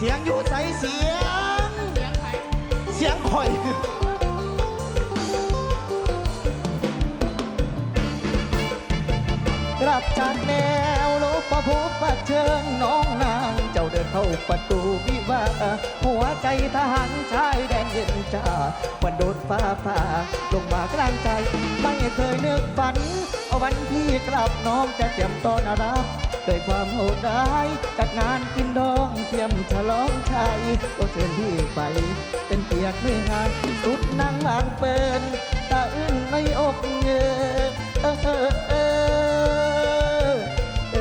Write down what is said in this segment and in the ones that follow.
เสียงอยู่ใสเสียง เสียงใครข่อยกลับจากแนวลบประพบประเชิญน้องนาง เจ้าเดินเข้าประตูวิวาห์หัวใจทหารชายแดงเย็นจ้าวันโดนฟ้าผ่าลงมากลางใจ ไม่เคยนึกฝันวันที่กลับน้องจะเตรียมต้อนรับด้วยความโหดร้า ก็เชิญพี่ไป เป็นเกียรติไม่งานสุดนางวางเปินตาอื่นในอกเงอเออเออเออเอ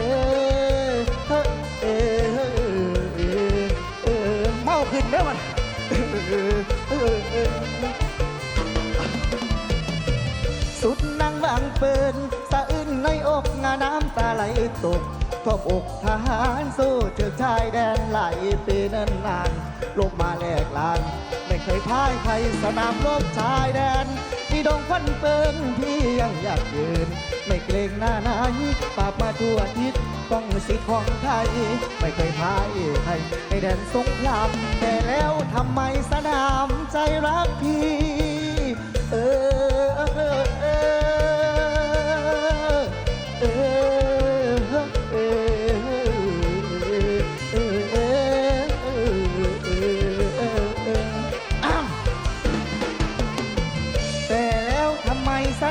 อเออเออเออเมาขึ้นเด้อมันเออเออเออสุดนางวางเปินสะอื้นในอกงาน้ำตาไหลตกท่วมอกทหารสู้เจอชายแดนไหลปีเนินนา ลบมาแลกลาน ไม่เคยพ่ายใครสนามรบชายแดนมีดงควันเปินพี่ยังอยากยืน ไม่เกรงหน้าไหนปราบมาทั่วทิศต้องสิทธิ์ของไทย ไม่เคยพ่ายใครในแดนสงครามแต่แล้วทำไมสนามใจรักพี่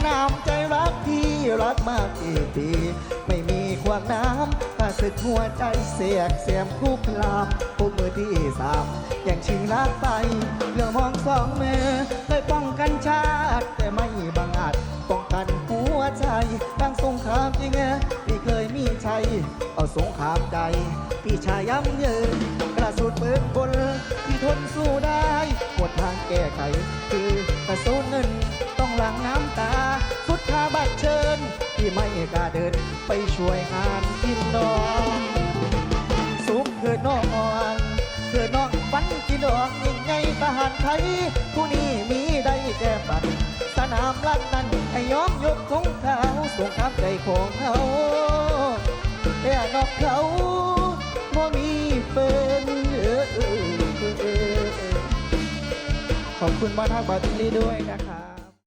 นามใจรักพี่รักมากกี่ปีไม่มีความน้ำถ้าสึกหัวใจเสียกเสียมคู่พลามผู้มือที่สามอย่างชิงรักไปเรื่องมองสองมือเคยป้องกันชาติแต่ไม่บังอาจป้องกันหัวใจดังสงครามจริงไงพี่เคยมีชัยเอาสงครามใจพี่ชายย้ำเยินกระสุนปืนกลที่ทนสู้ได้หมดทางแก้ไข ไม่กล้าเดิน ไปช่วยงานกินดองสุขเกิดน้องเกิดน้องฝันกินดอกยิ่งใหญ่ทหารไทยผู้นี้มีได้แก้บัตรสนามลันนั้นให้ยอมยกของเขาสงครามใจของเขาแต่นอกเขาบ่มีเป็นเออเออเออเออขอบคุณมาทางบาติลีด้วยนะครับ